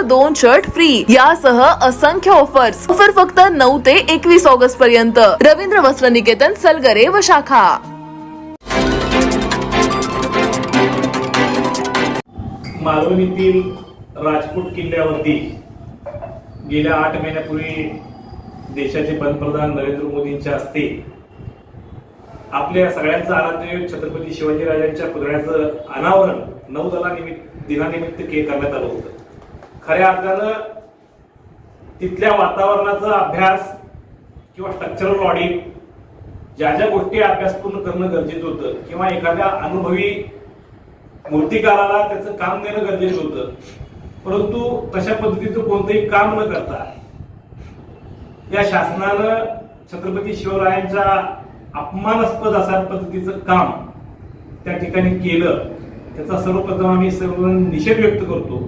वर दोन shirt free यासह असंख्य ऑफर्स ऑफर फक्त नऊ ते एकवीस ऑगस्ट पर्यंत. रवींद्र वस्त्र निकेतन सलगरे व शाखा. मालवणीतील राजपूत किल्ल्यावरती गेल्या आठ महिन्यापूर्वी देशाचे पंतप्रधान नरेंद्र मोदींच्या हस्ते आपल्या सगळ्यांचं आराध्य छत्रपती शिवाजीराजांच्या पुतळ्याचं अनावरण नऊ दला दिनानिमित्त के करण्यात आलं होतं. खऱ्या अर्थानं तिथल्या वातावरणाचा अभ्यास किंवा स्ट्रक्चरल ऑडिट ज्या ज्या गोष्टी अभ्यासपूर्ण करणं गरजेचं होतं किंवा एखाद्या अनुभवी मूर्तिकाराला त्याचं काम देणं गरजेचं होतं परंतु तशा पद्धतीचं कोणतंही काम न करता या शासनानं छत्रपती शिवरायांच्या अपमानास्पद अशा पद्धतीचं काम त्या ठिकाणी केलं त्याचा सर्वप्रथम आम्ही सर्व निषेध व्यक्त करतो.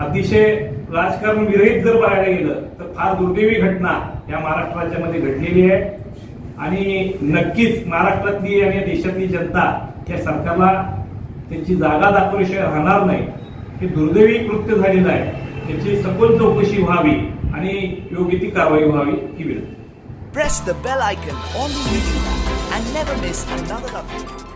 अतिशय राजकारण विरहित जर बघायला गेलं तर फार दुर्दैवी घटना या महाराष्ट्र राज्यामध्ये घडलेली आहे. आणि नक्कीच महाराष्ट्रातली आणि देशातली जनता या सरकारला त्यांची जागा दाखवल्याशिवाय राहणार नाही. हे दुर्दैवी कृत्य झालेलं आहे. त्याची सखोल चौकशी व्हावी आणि योग्य ती कारवाई व्हावी ही विनंती. Press the bell icon on the YouTube and never miss another update.